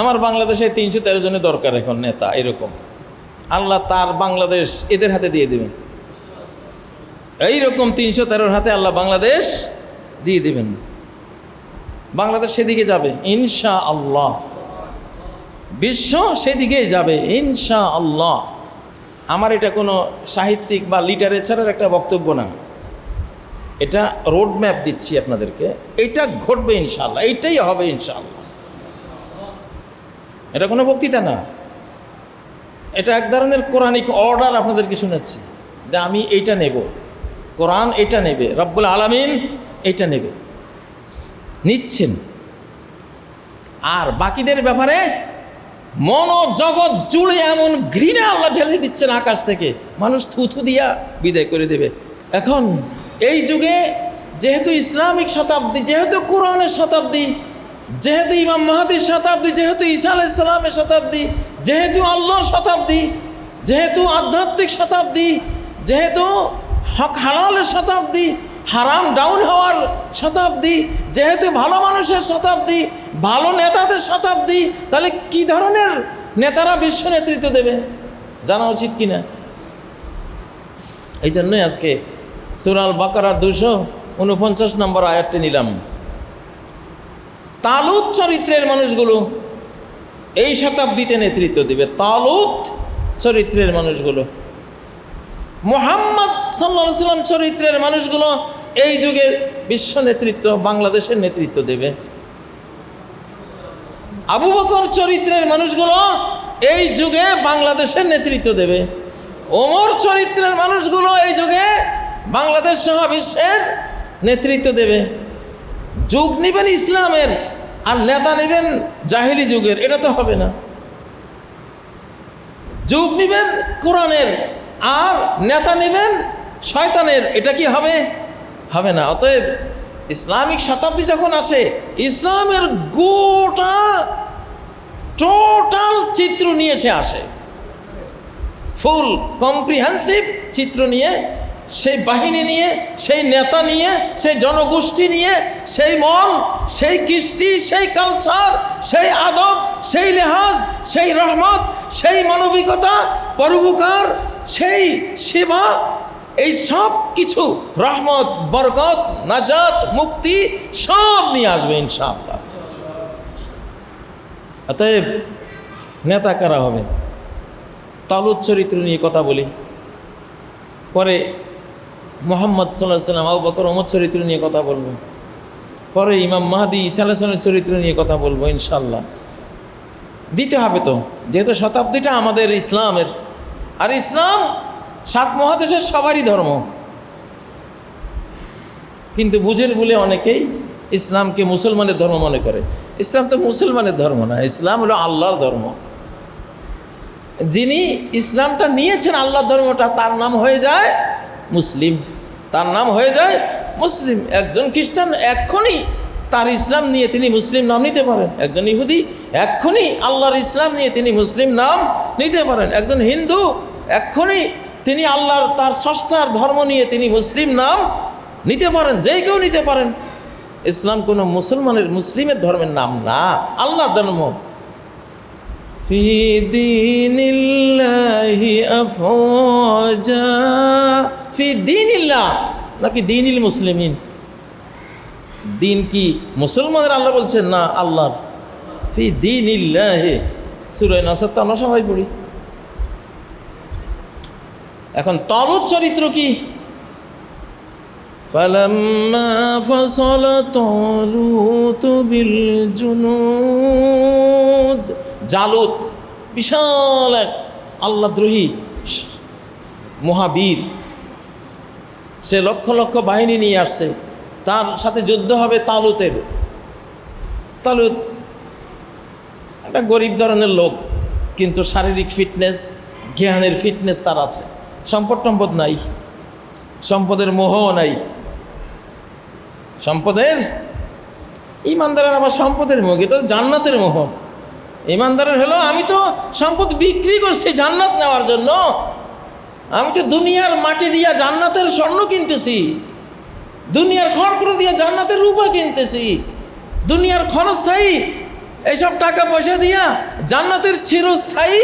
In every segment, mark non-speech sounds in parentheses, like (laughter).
আমার বাংলাদেশে তিনশো তেরো জনের দরকার এখন নেতা, এরকম। আল্লাহ তার বাংলাদেশ এদের হাতে দিয়ে দেবেন। এইরকম তিনশো তেরোর হাতে আল্লাহ বাংলাদেশ দিয়ে দেবেন। বাংলাদেশ সেদিকে যাবে ইনশা আল্লাহ বিশ্ব সেদিকেই যাবে ইনশা আল্লাহ আমার এটা কোনো সাহিত্যিক বা লিটারেচারের একটা বক্তব্য না। এটা রোড ম্যাপ দিচ্ছি আপনাদেরকে। এটা ঘটবে ইনশাল্লাহ এইটাই হবে ইনশাল্লাহ এটা কোনো বক্তৃতা না। এটা এক ধরনের কোরআনিক অর্ডার আপনাদেরকে শোনাচ্ছি যে আমি এইটা নেব। কোরআন এটা নেবে, রব্বুল আলামিন এটা নেবে। নিচ্ছেন। আর বাকিদের ব্যাপারে মন ও জগৎ জুড়ে এমন ঘৃণা আল্লাহ ঢেলে দিচ্ছেন আকাশ থেকে। মানুষ থুথু দিয়া বিদায় করে দেবে। এখন এই যুগে যেহেতু ইসলামিক শতাব্দী, যেহেতু কোরআনের শতাব্দী যেহেতু ইমাম মাহাদির শতাব্দী, যেহেতু ঈসা ইসলামের শতাব্দী, যেহেতু আল্লাহর শতাব্দী, যেহেতু আধ্যাত্মিক শতাব্দী, যেহেতু হক হালালের শতাব্দী, হারাম, ডাউন হওয়ার শতাব্দী, যেহেতু ভালো মানুষের শতাব্দী, ভালো নেতাদের শতাব্দী, তাহলে কি ধরনের নেতারা বিশ্ব নেতৃত্ব দেবে? জানা উচিত কি না এই জন্যই আজকে সুরাল বাকারা দুশো উনপঞ্চাশ নম্বর আয়াতটি নিলাম। তালুত চরিত্রের মানুষগুলো এই শতাব্দীতে নেতৃত্ব দেবে। তালুত চরিত্রের মানুষগুলো। মোহাম্মদ সাল্লা সাল্লাম চরিত্রের মানুষগুলো এই যুগে বিশ্ব নেতৃত্ব, বাংলাদেশের নেতৃত্ব দেবে। আবু বকর চরিত্রের মানুষগুলো এই যুগে বাংলাদেশের নেতৃত্ব দেবে। ওমর চরিত্রের মানুষগুলো এই যুগে বাংলাদেশ সহ বিশ্বের নেতৃত্ব দেবে। যুগ নেবেন ইসলামের আর নেতা নেবেন জাহিলি যুগের, এটা তো হবে না। যুগ নেবেন কোরআনের, আর নেতা নেবেন শয়তানের, এটা কি হবে? হবে না। অতএব ইসলামিক শতাব্দী যখন আসে, ইসলামের গোটা, টোটাল চিত্র নিয়ে সে আসে। ফুল কম্প্রিহেন্সিভ চিত্র নিয়ে সেই বাহিনী নিয়ে, সেই নেতা নিয়ে, সেই জনগোষ্ঠী নিয়ে, সেই মন সেই কৃষ্টি, সেই কালচার, সেই আদব, সেই লেহাজ, সেই রহমত, সেই মানবিকতা, পরোপকার, সেই সেবা, এই সব কিছু রহমত, বরকত, নাজাত, মুক্তি সব নিয়ে আসবে ইনশাআল্লাহ। অতএব নেতা কারা হবে তালুদ চরিত্র নিয়ে কথা বলি। পরে মোহাম্মদ সাল্লাহ সাল্লাম আবু বকর চরিত্র নিয়ে কথা বলব। পরে ইমাম মাহাদি ইসা আলাহিসের চরিত্র নিয়ে কথা বলব ইনশাল্লাহ দিতে হবে তো, যেহেতু শতাব্দীটা আমাদের ইসলামের। আর ইসলাম সাত মহাদেশের সবারই ধর্ম। কিন্তু বুঝের বলে অনেকেই ইসলামকে মুসলমানের ধর্ম মনে করে। ইসলাম তো মুসলমানের ধর্ম না, ইসলাম হলো আল্লাহর ধর্ম। যিনি ইসলামটা নিয়েছেন আল্লাহর ধর্মটা, তার নাম হয়ে যায় মুসলিম। তার নাম হয়ে যায় মুসলিম একজন খ্রিস্টান এক্ষুনি তার ইসলাম নিয়ে তিনি মুসলিম নাম নিতে পারেন একজন ইহুদি এক্ষুনি আল্লাহর ইসলাম নিয়ে তিনি মুসলিম নাম নিতে পারেন একজন হিন্দু এক্ষুনি তিনি আল্লাহর তার ষষ্ঠার ধর্ম নিয়ে তিনি মুসলিম নাম নিতে পারেন যেই কেউ নিতে পারেন ইসলাম কোনো মুসলমানের মুসলিমের ধর্মের নাম না আল্লাহর ধর্ম في دين الله أفواجا في دين الله নাকি দিনিল মুসলিমিন দিন কি মুসলমানের আল্লাহ বলছেন না আল্লাহ ফি দিন ইল্লাহে সুরাই নাসার তো আমরা সবাই পড়ি এখন তলুদ চরিত্র কি فلما فصل طالوت بالجنود জালুত বিশাল এক আল্লাদ্রোহী মহাবীর সে লক্ষ লক্ষ বাহিনী নিয়ে আসছে। তার সাথে যুদ্ধ হবে তালুতের। তালুত একটা গরিব ধরনের লোক, কিন্তু শারীরিক ফিটনেস, জ্ঞানের ফিটনেস তার আছে। সম্পদ টম্পদ নাই। সম্পদের মোহও নাই। সম্পদের? ইমানদারের আবার সম্পদের মোহ? এটা জান্নাতের মোহ। ইমানদারের হলো, আমি তো সম্পদ বিক্রি করছি জান্নাত নেওয়ার জন্য। আমি তো দুনিয়ার মাটি দিয়া জান্নাতের স্বর্ণ কিনতেছি। দুনিয়ার খড় করে দিয়ে জান্নাতের রূপা কিনতেছি। দুনিয়ার ক্ষণস্থায়ী এইসব টাকা পয়সা দিয়া জান্নাতের চিরস্থায়ী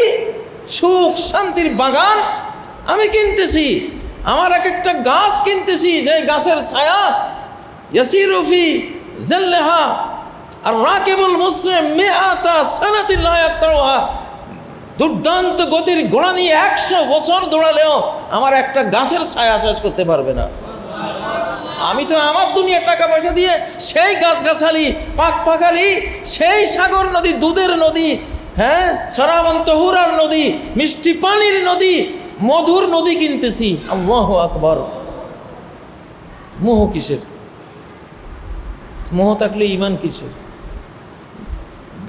সুখ শান্তির বাগান আমি কিনতেছি। আমার এক একটা গাছ কিনতেছি, যে গাছের ছায়া ইয়াসিরুফি জেল্লেহা আর রা রাকেবুল মুসলিম মেআতা সানাতিল্লাহ দুর্দান্ত গতির ঘোড়া নিয়ে একশো বছর দৌড়ালেও আমার একটা গাছের ছায়া শেষ করতে পারবে না। আমি তো আমার দুনিয়ার টাকা পয়সা দিয়ে সেই গাছগাছালি পাক পাখালি সেই সাগর নদী, দুধের নদী হ্যাঁ সরাবন তহুরার নদী, মিষ্টি পানির নদী, মধুর নদী কিনতেছি। আল্লাহ আকবর। মোহ কিসের? মোহ থাকলে ইমান কিসের?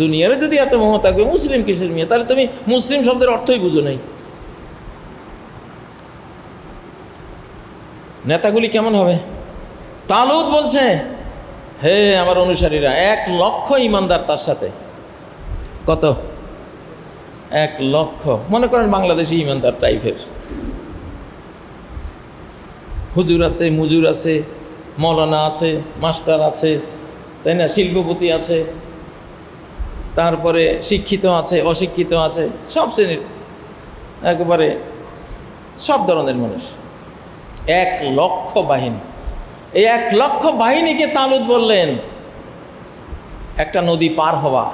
দুনিয়ারে যদি এত মোহ থাকবে, মুসলিম কিসের মেয়ে? তাহলে তুমি মুসলিম শব্দের অর্থই বুঝো নাই। নেতাগুলি কেমন হবে? তালুদ বলছে, হে আমার অনুসারীরা, এক লক্ষ ইমানদার তার সাথে। কত? এক লক্ষ। মনে করেন বাংলাদেশি ইমানদার টাইপের। হুজুর আছে, মুজুর আছে, মৌলানা আছে, মাস্টার আছে, তাই না? শিল্পপতি আছে। তারপরে শিক্ষিত আছে, অশিক্ষিত আছে, সব শ্রেণির, একেবারে সব ধরনের মানুষ। এক লক্ষ বাহিনী। এই এক লক্ষ বাহিনীকে তালুদ বললেন, একটা নদী পার হওয়া।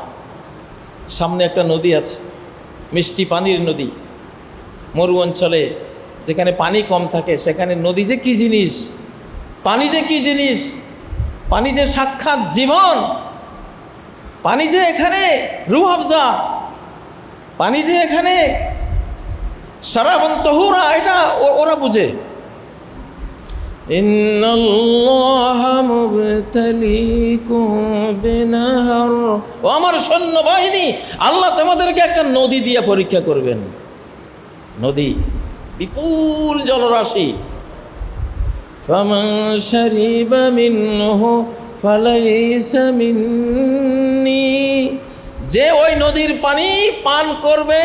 সামনে একটা নদী আছে, মিষ্টি পানির নদী। মরু অঞ্চলে যেখানে পানি কম থাকে, সেখানে নদী যে কি জিনিস? পানি যে কি জিনিস? পানি যে সাক্ষাৎ জীবন। পানি যে এখানে রুহাবজা পানি যে এখানে সারাবন তহুরা এটা ও- ওরা বুঝে إن الله مبتليكم بنهر ও আমার সৈন্যবাহিনী আল্লাহ তোমাদেরকে একটা নদী দিয়ে পরীক্ষা করবেন নদী বিপুল জলরাশি فمن شرب منه فليس مني যে ওই নদীর পানি পান করবে,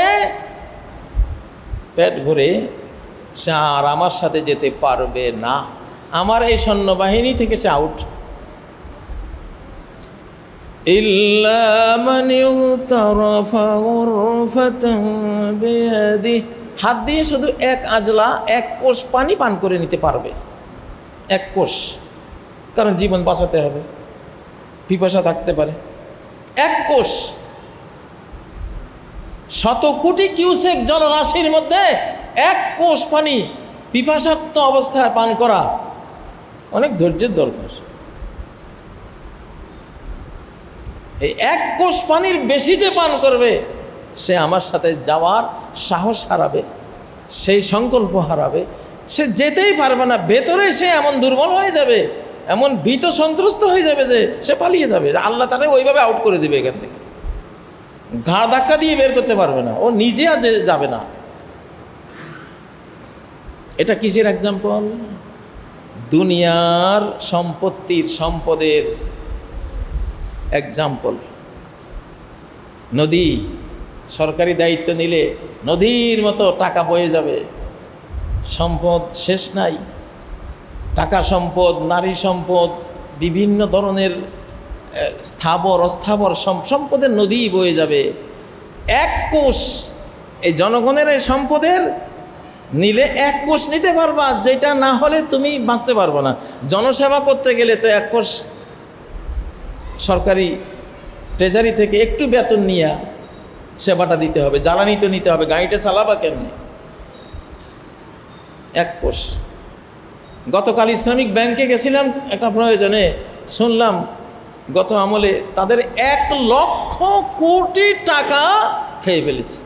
পেট ভরে সে আর আমার সাথে যেতে পারবে না। আমার এই সৈন্যবাহিনী থেকে সে আউট হাত দিয়ে শুধু এক আজলা, এক কোষ পানি পান করে নিতে পারবে। এক কোষ। কারণ জীবন বাঁচাতে হবে, পিপাসা থাকতে পারে। এক কোষ, শত কোটি কিউসেক জলরাশির মধ্যে এক কোষ পানি পিপাসার্থ অবস্থায় পান করা অনেক ধৈর্যের দরকার। এই এক কোষ পানির বেশি যে পান করবে, সে আমার সাথে যাওয়ার সাহস হারাবে, সেই সংকল্প হারাবে, সে যেতেই পারবে না, ভেতরে সে এমন দুর্বল হয়ে যাবে এমন ভীত সন্ত্রস্ত হয়ে যাবে যে সে পালিয়ে যাবে। আল্লাহ তারা ওইভাবে আউট করে দিবে এখান থেকে। ঘাড় ধাক্কা দিয়ে বের করতে পারবে না। ও নিজে আর যাবে না। এটা কিসের এক্সাম্পল দুনিয়ার সম্পত্তির সম্পদের এক্সাম্পল নদী, সরকারি দায়িত্ব নিলে নদীর মতো টাকা বয়ে যাবে। সম্পদ শেষ নাই। টাকা সম্পদ, নারী সম্পদ, বিভিন্ন ধরনের স্থাবর, অস্থাবর সম- সম্পদের নদী বয়ে যাবে। এক কোষ, এই জনগণের এই সম্পদের নিলে এক কোষ নিতে পারবা, যেটা না হলে তুমি বাঁচতে পারবে না। জনসেবা করতে গেলে তো এক কোষ সরকারি ট্রেজারি থেকে একটু বেতন নিয়ে সেবাটা দিতে হবে। জ্বালানি তো নিতে হবে, গাড়িটা চালাবা কেমনি? এক কোষ। গতকাল ইসলামিক ব্যাংকে গেছিলাম, একটা প্রয়োজনে শুনলাম গত আমলে তাদের এক লক্ষ কোটি টাকা খেয়ে ফেলেছে।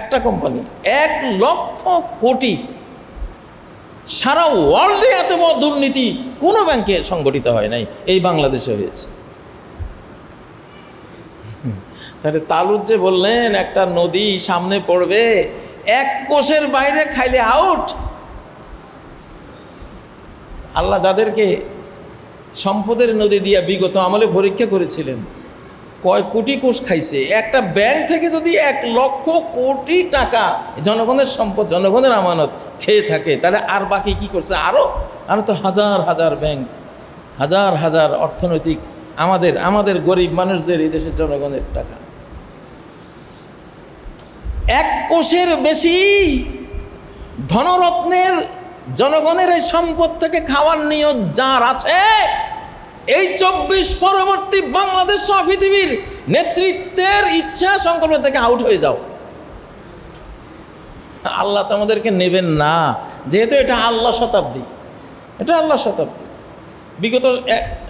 একটা কোম্পানি, এক লক্ষ কোটি। সারা ওয়ার্ল্ডে এত বড় দুর্নীতি কোনো ব্যাংকে সংগঠিত হয় নাই, এই বাংলাদেশে হয়েছে। তাহলে তালুর যে বললেন, একটা নদী সামনে পড়বে, এক কোষের বাইরে খাইলে আউট আল্লাহ যাদেরকে সম্পদের নদী দিয়া বিগত আমলে পরীক্ষা করেছিলেন, কয় কোটি কোষ খাইছে, একটা ব্যাংক থেকে যদি এক লক্ষ কোটি টাকা জনগণের সম্পদ, জনগণের আমানত খেয়ে থাকে, তাহলে আর বাকি কি করছে? আরও আরও তো হাজার হাজার ব্যাংক, হাজার হাজার অর্থনৈতিক আমাদের আমাদের গরিব মানুষদের এই দেশের জনগণের টাকা। এক কোষের বেশি ধনরত্নের জনগণের এই সম্পদ থেকে খাওয়ার নিয়ত যার আছে, এই চব্বিশ পরবর্তী বাংলাদেশ পৃথিবীর নেতৃত্বের ইচ্ছা সংকল্প থেকে আউট হয়ে যাও। আল্লাহ তো আমাদেরকে নেবেন না, যেহেতু এটা আল্লাহ শতাব্দী। এটা আল্লাহ শতাব্দী। বিগত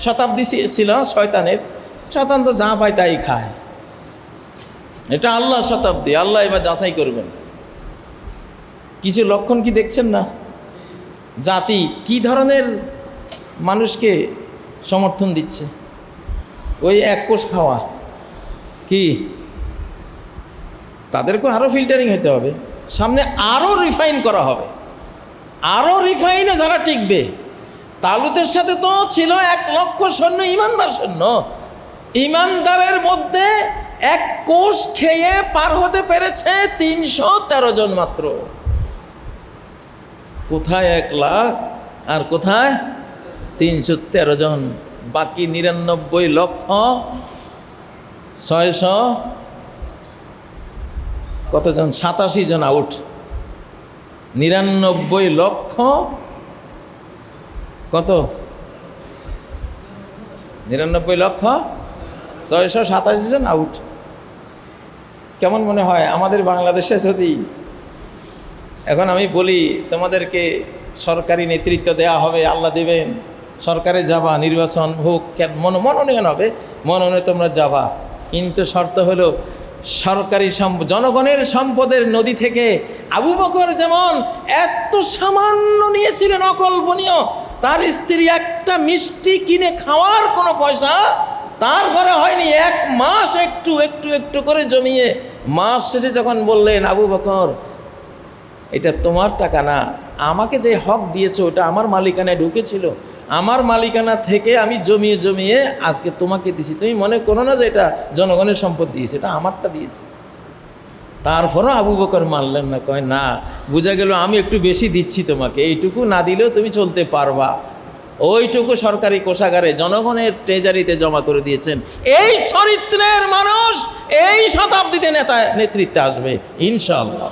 শতাব্দী ছিল শয়তানের, শয়তান তো যা পায় তাই খায়। এটা আল্লাহ শতাব্দী, আল্লাহ এবার যাচাই করবেন। কিছু লক্ষণ কি দেখছেন না? জাতি কি ধরনের মানুষকে সমর্থন দিচ্ছে? ওই এক কোষ খাওয়া। কি? তাদেরকেও আরও ফিল্টারিং হতে হবে। সামনে আরও রিফাইন করা হবে। আরও রিফাইনে যারা টিকবে, তালুতের সাথে তো ছিল এক লক্ষ সৈন্য, ইমানদার সৈন্য। ইমানদারের মধ্যে এক কোষ খেয়ে পার হতে পেরেছে তিনশো তেরো জন মাত্র। কোথায় এক লাখ আর কোথায় তিনশো তেরো জন? বাকি নিরানব্বই লক্ষ ছয়শো কতজন? সাতাশি জন আউট। নিরানব্বই লক্ষ কত? নিরানব্বই লক্ষ ছয়শো সাতাশি জন আউট। কেমন মনে হয়? আমাদের বাংলাদেশে যদি এখন আমি বলি, তোমাদেরকে সরকারি নেতৃত্ব দেয়া হবে, আল্লাহ দেবেন। সরকারে যাবা, নির্বাচন হোক, কেন, মন, মনোনয়ন হবে, মনোনয়নে তোমরা যাবা। কিন্তু শর্ত হলো, সরকারি সম্প, জনগণের সম্পদের নদী থেকে আবু বকর যেমন এত সামান্য নিয়েছিলেন অকল্পনীয়, তার স্ত্রী একটা মিষ্টি কিনে খাওয়ার কোনো পয়সা তার ঘরে হয়নি। এক মাস একটু একটু একটু করে জমিয়ে মাস শেষে যখন বললেন, আবু বকর এটা তোমার টাকা না। আমাকে যে হক দিয়েছ, ওটা আমার মালিকানায় ঢুকেছিল। আমার মালিকানা থেকে আমি জমিয়ে জমিয়ে আজকে তোমাকে দিছি। তুমি মনে করো না যে এটা জনগণের সম্পদ দিয়েছে, এটা আমারটা দিয়েছে। তারপরও আবু বকর মানলেন না, কয়, না, বোঝা গেল আমি একটু বেশি দিচ্ছি তোমাকে। এইটুকু না দিলেও তুমি চলতে পারবা। ওইটুকু সরকারি কোষাগারে জনগণের ট্রেজারিতে জমা করে দিয়েছেন। এই চরিত্রের মানুষ এই শতাব্দীতে নেতা নেতৃত্বে আসবে, ইনশাআল্লাহ।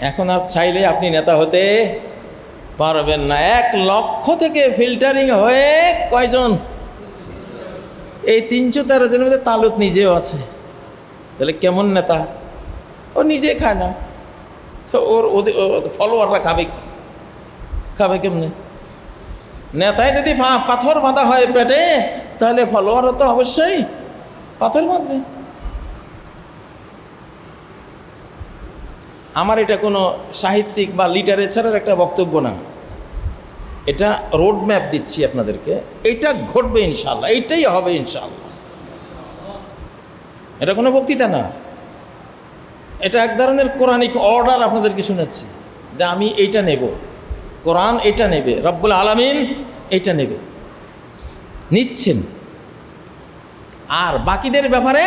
এখন আর চাইলে আপনি নেতা হতে পারবেন না। এক লক্ষ থেকে ফিল্টারিং হয়ে কয়জন? এই তিনশো তেরো জনের মধ্যে তালুত নিজেও আছে। তাহলে কেমন নেতা? ও নিজে খায় না। তো ওর ওদের ফলোয়াররা খাবে খাবে কেমনে? নেতায় যদি পাথর বাঁধা হয় পেটে, তাহলে ফলোয়ারও তো অবশ্যই পাথর বাঁধবে। আমার এটা কোনো সাহিত্যিক বা লিটারেচারের একটা বক্তব্য না। এটা রোড ম্যাপ দিচ্ছি আপনাদেরকে। এটা ঘটবে ইনশাল্লাহ এইটাই হবে ইনশাল্লাহ এটা কোনো বক্তৃতা না। এটা এক ধরনের কোরআনিক অর্ডার আপনাদেরকে শোনাচ্ছি যে আমি এইটা নেব। কোরআন এটা নেবে, রব্বুল আলামিন এটা নেবে। নিচ্ছেন। আর বাকিদের ব্যাপারে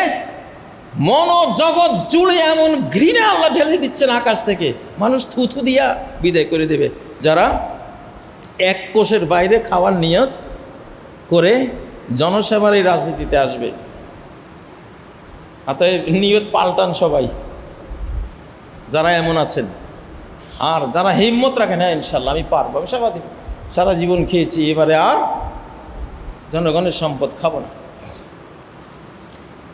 মন জগৎ জুড়ে এমন ঘৃণা আল্লাহ ঢেলে দিচ্ছেন আকাশ থেকে। মানুষ থুথু দিয়া বিদায় করে দেবে। যারা এক কোষের বাইরে খাওয়ার নিয়ত করে জনসেবার এই রাজনীতিতে আসবে। অতএব নিয়ত পাল্টান সবাই। যারা এমন আছেন। আর যারা হিম্মত রাখেন হ্যাঁ ইনশাল্লাহ আমি পারব, আমি সারা জীবন খেয়েছি, এবারে আর জনগণের সম্পদ খাব না।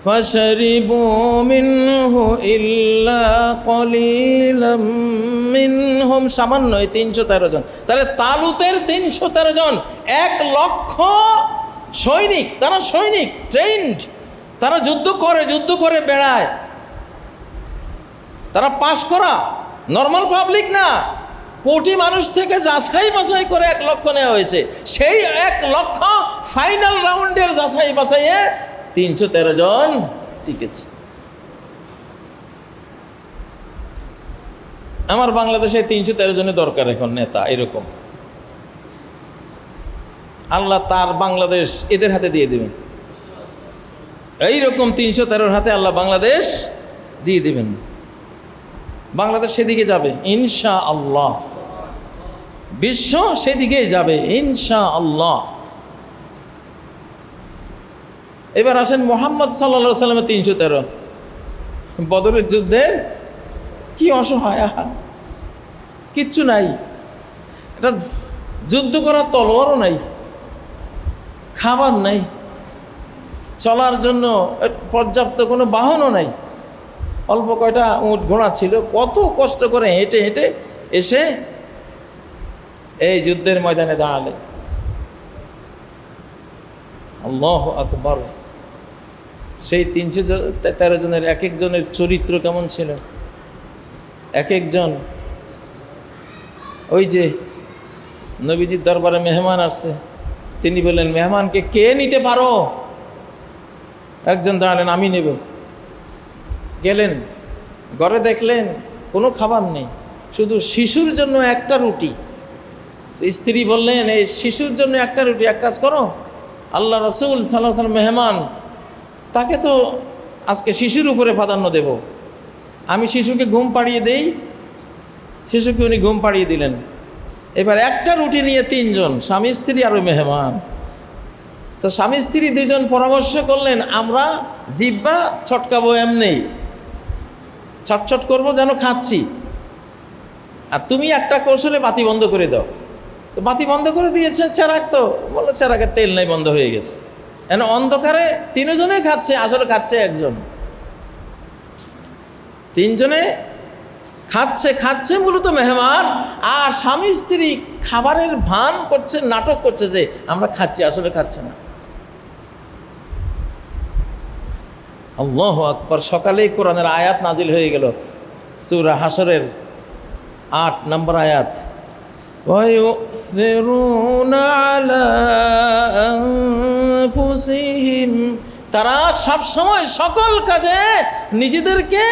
فشربوا منه إلا قليلا منهم সামান্য এই তিনশো তেরো জন তাহলে তালুতের তিনশো তেরো জন এক লক্ষ সৈনিক তারা সৈনিক ট্রেন্ড তারা যুদ্ধ করে যুদ্ধ করে বেড়ায় তারা পাশ করা নর্মাল পাবলিক না কোটি মানুষ থেকে যাচাই বাছাই করে এক লক্ষ নেওয়া হয়েছে সেই এক লক্ষ ফাইনাল রাউন্ডের যাচাই বাছাইয়ে তিনশো তেরো জন টিকেছে আমার বাংলাদেশে তিনশো তেরো জনের দরকার এখন নেতা, এরকম। আল্লাহ তার বাংলাদেশ এদের হাতে দিয়ে দেবেন। এইরকম তিনশো তেরোর হাতে আল্লাহ বাংলাদেশ দিয়ে দেবেন। বাংলাদেশ সেদিকে যাবে ইনশা আল্লাহ বিশ্ব সেদিকেই যাবে ইনশা আল্লাহ এবার আসেন মোহাম্মদ সাল্লা সাল্লামের তিনশো তেরো। বদরের যুদ্ধে কি অসহায়। কিচ্ছু নাই। এটা যুদ্ধ করার তলোয়ারও নাই। খাবার নাই। চলার জন্য পর্যাপ্ত কোনো বাহনও নাই। অল্প কয়টা উঁট ঘোড়া ছিল। কত কষ্ট করে হেঁটে হেঁটে এসে এই যুদ্ধের ময়দানে দাঁড়ালে। আল্লাহ আকবর। সেই তিনশো তেরো জনের, এক একজনের চরিত্র কেমন ছিল? এক একজন ওই যে নবীজির দরবারে মেহমান আসছে। তিনি বললেন, মেহমানকে কে নিতে পারো? একজন দাঁড়ালেন, আমি নেব। গেলেন, ঘরে দেখলেন, কোনো খাবার নেই। শুধু শিশুর জন্য একটা রুটি। স্ত্রী বললেন, এই শিশুর জন্য একটা রুটি, এক কাজ করো। আল্লাহ রসুল সাল্লাহ মেহমান তাকে তো আজকে শিশুর উপরে প্রাধান্য দেব। আমি শিশুকে ঘুম পাড়িয়ে দেই, শিশুকে উনি ঘুম পাড়িয়ে দিলেন। এবার একটা রুটি নিয়ে তিনজন, স্বামী, স্ত্রী আর ওই মেহমান। তো স্বামী, স্ত্রী দুজন পরামর্শ করলেন, আমরা জিব্বা ছটকাবো এমনি ছটছট করব যেন খাচ্ছি। আর তুমি একটা কৌশলে বাতি বন্ধ করে দাও। তো বাতি বন্ধ করে দিয়েছে চেরাক তো। বলল, চেরাকের তেল নেই, বন্ধ হয়ে গেছে। এন অন্ধকারে তিনজনে খাচ্ছে আসলে খাচ্ছে একজন তিনজনে খাচ্ছে খাচ্ছে মূলত মেহমান আর স্বামী স্ত্রী খাবারের ভান করছে নাটক করছে যে আমরা খাচ্ছি আসলে খাচ্ছে না আল্লাহ আকবর সকালেই কোরআনের আয়াত নাজিল হয়ে গেল সুরা হাসরের আট নম্বর আয়াত ويؤثرون على আনফুসিহিম। তারা সব সময় সকল কাজে, নিজেদেরকে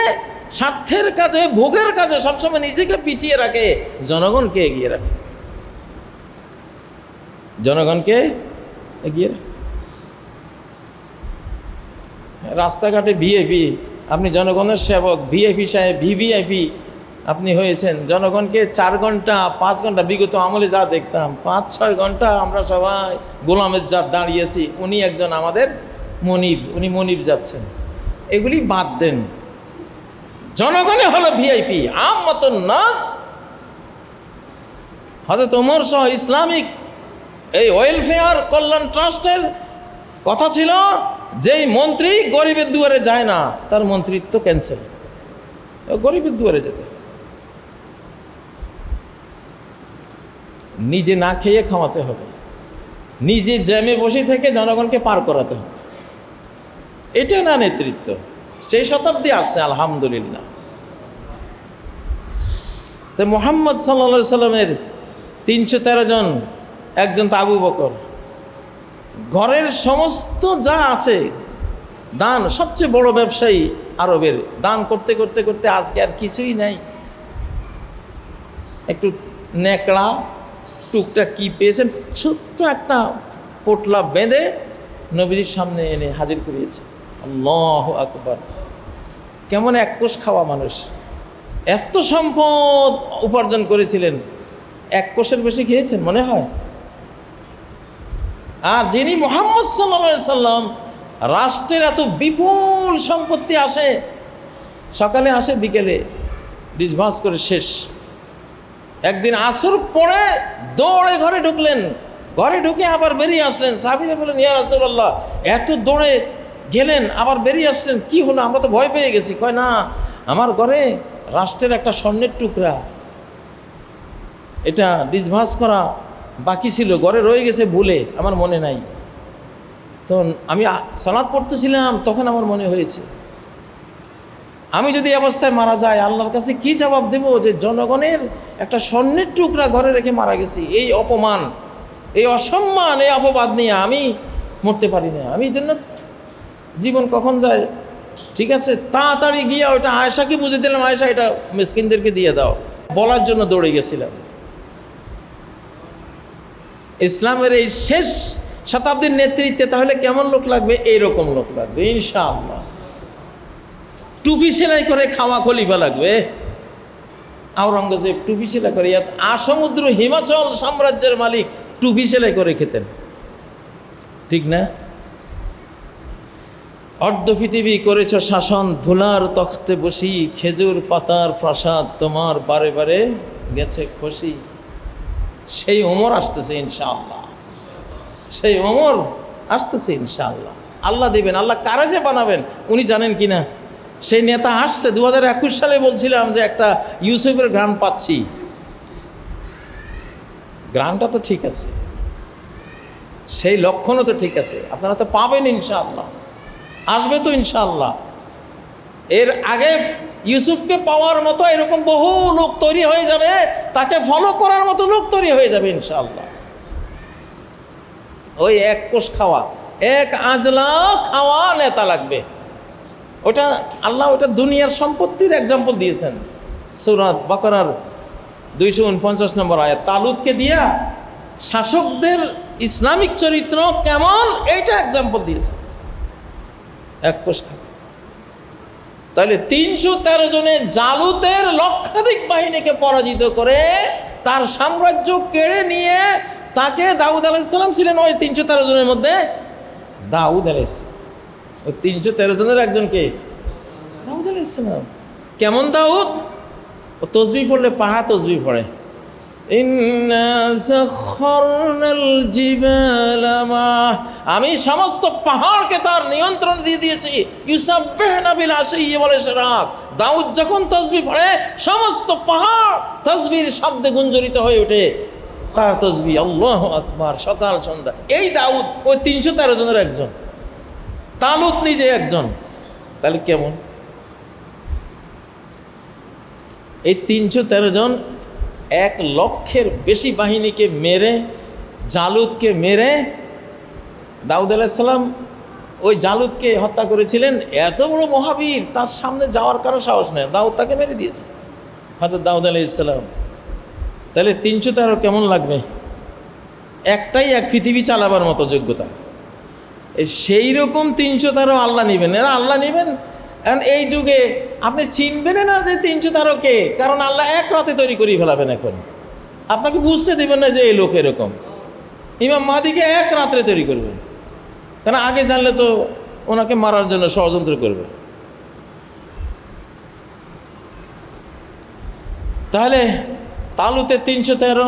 স্বার্থের কাজে, ভোগের কাজে সবসময় নিজেকে পিছিয়ে রাখে। জনগণকে এগিয়ে রাখে। জনগণকে এগিয়ে রাখে। রাস্তাঘাটে ভিএপি আপনি জনগণের সেবক ভিএপি সাহেব, ভিভিআইপি আপনি হয়েছেন জনগণকে চার ঘণ্টা, পাঁচ ঘণ্টা বিগত আমলে যা দেখতাম, পাঁচ, ছয় ঘণ্টা আমরা সবাই গোলামের যা দাঁড়িয়েছি, উনি একজন আমাদের মনিব, উনি মনিব যাচ্ছেন। এগুলি বাদ দেন। জনগণে হলো ভিআইপি আম মতন নাস। হজরত ওমর সহ ইসলামিক এই ওয়েলফেয়ার কল্যাণ ট্রাস্টের কথা ছিল, যেই মন্ত্রী গরিবের দুয়ারে যায় না, তার মন্ত্রিত্ব ক্যান্সেল গরিবের দুয়ারে যেতে নিজে না খেয়ে খাওয়াতে হবে। নিজে জ্যামে বসে থেকে জনগণকে পার করাতে হবে। এটা না নেতৃত্ব। সেই শতাব্দী আসছে, আলহামদুলিল্লাহ। তো মোহাম্মদ সাল্লা সাল্লামের তিনশো তেরো জন, একজন তো আবু বকর। ঘরের সমস্ত যা আছে, দান, সবচেয়ে বড় ব্যবসায়ী আরবের। দান করতে করতে করতে আজকে আর কিছুই নাই। একটু ন্যাকড়া টুকটা কি পেয়েছেন? ছোট্ট একটা পোটলা বেঁধে নবীজির সামনে এনে হাজির করিয়েছে। আল্লাহ আকবর। কেমন এক কোষ খাওয়া মানুষ। এত সম্পদ উপার্জন করেছিলেন। এক কোষের বেশি খেয়েছেন, মনে হয়? আর যিনি মোহাম্মদ সাল্লা সাল্লাম, রাষ্ট্রের এত বিপুল সম্পত্তি আসে, সকালে আসে, বিকেলে ডিসভাস করে শেষ। একদিন আসর পড়ে দৌড়ে ঘরে ঢুকলেন। ঘরে ঢুকে আবার বেরিয়ে আসলেন। সাবিরে বলেন ইয়া রাসুল্লাহ এত দৌড়ে গেলেন, আবার বেরিয়ে আসলেন, কি হলো? আমরা তো ভয় পেয়ে গেছি। কয়, না, আমার ঘরে রাষ্ট্রের একটা স্বর্ণের টুকরা, এটা ডিসভাস করা বাকি ছিল, ঘরে রয়ে গেছে ভুলে, আমার মনে নাই। তো আমি সালাদ পড়তেছিলাম, তখন আমার মনে হয়েছে। আমি যদি অবস্থায় মারা যাই, আল্লাহর কাছে কি জবাব দেব যে জনগণের একটা স্বর্ণের টুকরা ঘরে রেখে মারা গেছি? এই অপমান, এই অসম্মান, এই অপবাদ নিয়ে আমি মরতে পারি না। আমি জন্য জীবন কখন যায়? ঠিক আছে, তাড়াতাড়ি গিয়ে ওটা আয়সাকে বুঝে দিলাম আয়সা এটা মিসকিনদেরকে দিয়ে দাও। বলার জন্য দৌড়ে গেছিলাম। ইসলামের এই শেষ শতাব্দীর নেতৃত্বে তাহলে কেমন লোক লাগবে? এইরকম লোক লাগবে, ইনশাআল্লাহ। টুপি সেলাই করে খাওয়া খলিফা লাগবে। আওরঙ্গজেব টুপি সেলাই করে আসমুদ্র হিমাচল সাম্রাজ্যের মালিক টুপি সেলাই করে খেতেন। ঠিক না? অর্ধ পৃথিবী করেছ শাসন, ধুলার তখতে বসি, খেজুর পাতার প্রাসাদ তোমার বারে বারে গেছে খুশি সেই ওমর আসতেছে ইনশাআল্লাহ। সেই ওমর আসতেছে ইনশাআল্লাহ। আল্লাহ দেবেন, আল্লাহ কারা যে বানাবেন, উনি জানেন কি না সেই নেতা আসছে দু হাজার একুশ সালে বলছিলাম যে একটা ইউসুফের গান পাচ্ছি। গ্রানটা তো ঠিক আছে। সেই লক্ষণও তো ঠিক আছে। আপনারা তো পাবেন ইনশাআল্লাহ। আসবে তো ইনশাআল্লাহ। এর আগে ইউসুফকে পাওয়ার মতো এরকম বহু লোক তৈরি হয়ে যাবে, তাকে ফলো করার মতো লোক তৈরি হয়ে যাবে ইনশাআল্লাহ। ওই এক কোষ খাওয়া, এক আজলা খাওয়া নেতা লাগবে। ওটা আল্লাহ ওটা দুনিয়ার সম্পত্তির এক্সাম্পল দিয়েছেন। সুরাত বাকরার দুইশো উনপঞ্চাশ নম্বর আয়াত। তালুদকে দিয়া শাসকদের ইসলামিক চরিত্র কেমন এইটা এক্সাম্পল দিয়েছেন। এক খাবে তাহলে তিনশো তেরো জনে জালুতের লক্ষাধিক বাহিনীকে পরাজিত করে তার সাম্রাজ্য কেড়ে নিয়ে তাকে দাউদ আলাইসাল্লাম ছিলেন ওই তিনশো তেরো জনের মধ্যে দাউদ আলাইসালাম ওই তিনশো তেরো জনের একজনকে দাউদ আলাইসালাম কেমন দাউদ? ও তসবি পড়লে পাহা তসবি পড়ে। আমি সমস্ত পাহাড়কে তার নিয়ন্ত্রণ দিয়ে দিয়েছি। ইউসাব্বিহনা বিল আশিয়্যি ওয়াল ইশরাক। দাউদ যখন তসবি পড়ে, সমস্ত পাহাড় তসবির শব্দে গুঞ্জরিত হয়ে ওঠে। তার তসবি আল্লাহ আকবার, সকাল সন্ধ্যা। এই দাউদ ওই তিনশো তেরো জনের একজন। তালুত নিজে একজন। তাহলে কেমন? এই তিনশো তেরো জন এক লক্ষের বেশি বাহিনীকে মেরে জালুদকে মেরে দাউদ আলাইসাল্লাম ওই জালুদকে হত্যা করেছিলেন। এত বড় মহাবীর, তার সামনে যাওয়ার কারও সাহস নেই। দাউদ তাকে মেরে দিয়েছে। হজরত দাউদ আলাইসাল্লাম তাহলে তিনশো তেরো কেমন লাগবে? একটাই এক পৃথিবী চালাবার মতো যোগ্যতা। সেই রকম তিনশো তেরো আল্লাহ নেবেন। এরা আল্লাহ নেবেন? এখন এই যুগে আপনি চিনবেন না যে তিনশো তেরোকে কারণ আল্লাহ এক রাতে তৈরি করিয়ে ফেলাবেন এখন। আপনাকে বুঝতে দেবেন না যে এই লোক এরকম। ইমাম মাদিকে এক রাত্রে তৈরি করবেন। কেন আগে জানলে তো ওনাকে মারার জন্য ষড়যন্ত্র করবে। তাহলে তালুতে তিনশো তেরো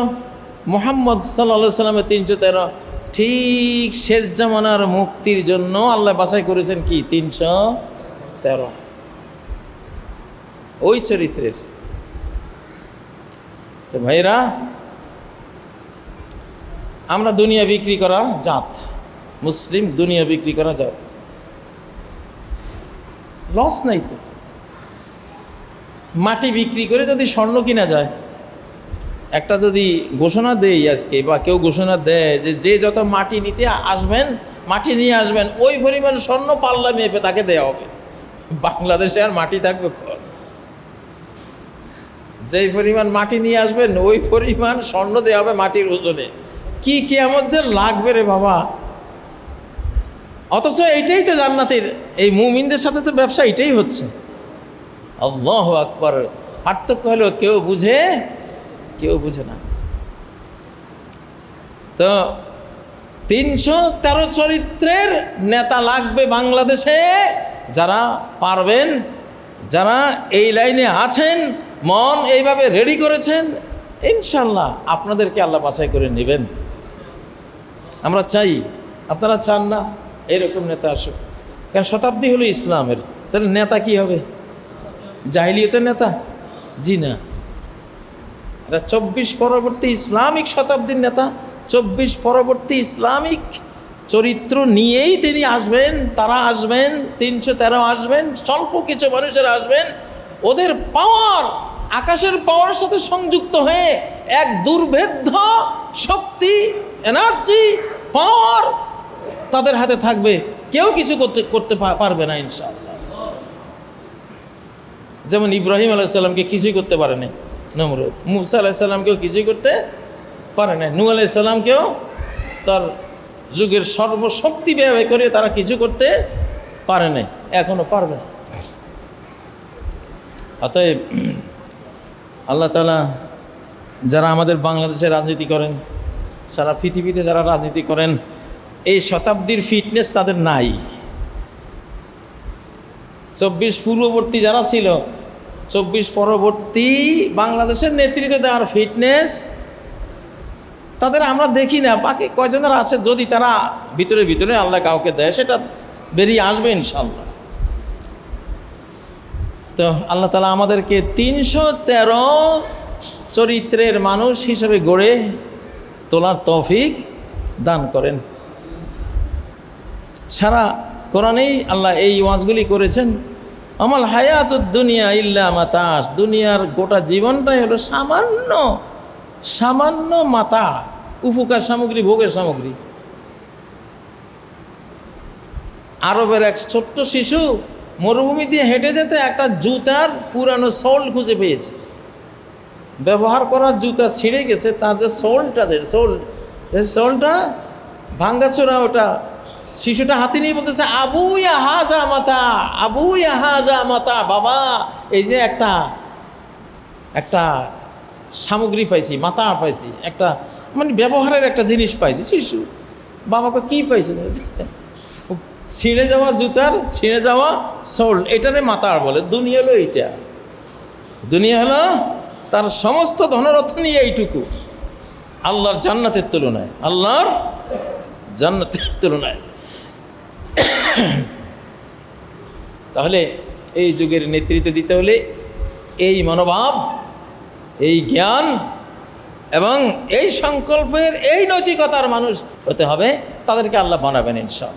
মোহাম্মদ সাল্লা সাল্লামের তিনশো তেরো ঠিক শেষ জামানার মুক্তির জন্য আল্লাহ বাছাই করেছেন কি? তিনশো তেরো। ওই চরিত্রের। তো ভাইরা আমরা দুনিয়া বিক্রি করা জাত। মুসলিম দুনিয়া বিক্রি করা জাত। লস নাই তো। মাটি বিক্রি করে যদি স্বর্ণ কিনা যায় একটা যদি ঘোষণা দেই আজকে বা কেউ ঘোষণা দেয় যে যে যত মাটি নিতে আসবেন, মাটি নিয়ে আসবেন, ওই পরিমাণ স্বর্ণ পাল্লা মেপে তাকে দেওয়া হবে। বাংলাদেশে আর মাটি থাকবে? যেই পরিমাণ মাটি নিয়ে আসবেন, ওই পরিমাণ স্বর্ণ দেওয়া হবে মাটির ওজনে। কি কেমন যে লাগবে রে বাবা। অথচ এইটাই তো জান্নাতের, এই মুমিনদের সাথে তো ব্যবসা এটাই হচ্ছে। আল্লাহ আকবর। পার্থক্য হলো কেউ বুঝে কেউ বুঝে না। তো তিনশো তেরো চরিত্রের নেতা লাগবে বাংলাদেশে। যারা পারবেন, যারা এই লাইনে আছেন, মন এইভাবে রেডি করেছেন, ইনশাল্লাহ আপনাদেরকে আল্লাহ বাছাই করে নেবেন। আমরা চাই, আপনারা চান না এরকম নেতা আসুক। কারণ শতাব্দী হলো ইসলামের, তাহলে নেতা কি হবে? জাহিলিয়তের নেতা? জি না। এটা চব্বিশ পরবর্তী ইসলামিক শতাব্দীর নেতা, চব্বিশ পরবর্তী ইসলামিক চরিত্র নিয়েই তিনি আসবেন, তারা আসবেন, তিনশো তেরো আসবেন, স্বল্প কিছু মানুষের আসবেন, ওদের পাওয়ার আকাশের পাওয়ার সাথে সংযুক্ত হয়ে এক দুর্ভেদ্য শক্তি এনার্জি পাওয়ার তাদের হাতে থাকবে। কেউ কিছু করতে করতে পারবে না ইনশাআল্লাহ। যেমন ইব্রাহিম আলাইসাল্লামকে কিছুই করতে পারে নাই নমরুদ মুসা আলাইসাল্লামকেও কিছুই করতে পারে নাই। নু আলাইসাল্লামকেও তার যুগের সর্বশক্তি ব্যয় করে তারা কিছু করতে পারে নাই এখনও পারবে না। অতএব আল্লাহ তালা যারা আমাদের বাংলাদেশে রাজনীতি করেন, সারা পৃথিবীতে যারা রাজনীতি করেন, এই শতাব্দীর ফিটনেস তাদের নাই। চব্বিশ পূর্ববর্তী যারা ছিল চব্বিশ পরবর্তী বাংলাদেশের নেতৃত্ব দেওয়ার ফিটনেস তাদের আমরা দেখি না। বাকি কয়জনের আছে যদি তারা ভিতরে ভিতরে আল্লাহ কাউকে দেয়, সেটা বেরিয়ে আসবে ইনশাল্লাহ তো আল্লাহ তালা আমাদেরকে তিনশো তেরো চরিত্রের মানুষ হিসেবে গড়ে তোলার তৌফিক দান করেন। সারা কোরআনেই আল্লাহ এই ওয়াজগুলি করেছেন। আমল হায়াত দুনিয়া ইল্লা মাতাস দুনিয়ার গোটা জীবনটাই হলো সামান্য সামান্য মাতা উপকার সামগ্রী, ভোগের সামগ্রী। আরবের এক ছোট্ট শিশু মরুভূমি দিয়ে হেঁটে যেতে একটা জুতার পুরানো সোল খুঁজে পেয়েছে। ব্যবহার করা জুতা ছিঁড়ে গেছে, তার যে সোলটা সোল সোলটা ভাঙ্গাচোরা ওটা শিশুটা হাতে নিয়ে বলতেছে, আবু হাজা মাতা, আবু হাজা মাতা, বাবা, এই যে একটা একটা সামগ্রী পাইছি মাথা পাইছি, একটা মানে ব্যবহারের একটা জিনিস পাইছি। শিশু, বাবাকে কি পাইছে? (laughs) ছিঁড়ে যাওয়া জুতার, ছিঁড়ে যাওয়া সোল, এটারে মাতার বলে, দুনিয়া হলো এইটা। দুনিয়া হলো তার সমস্ত ধনরত্ন নিয়ে এইটুকু। আল্লাহর জান্নাতের তুলনায়, আল্লাহর জান্নাতের তুলনায়। তাহলে এই যুগের নেতৃত্ব দিতে হলে এই মনোভাব, এই জ্ঞান এবং এই সংকল্পের এই নৈতিকতার মানুষ হতে হবে। তাদেরকে আল্লাহ বানাবেন ইনশাআল্লাহ।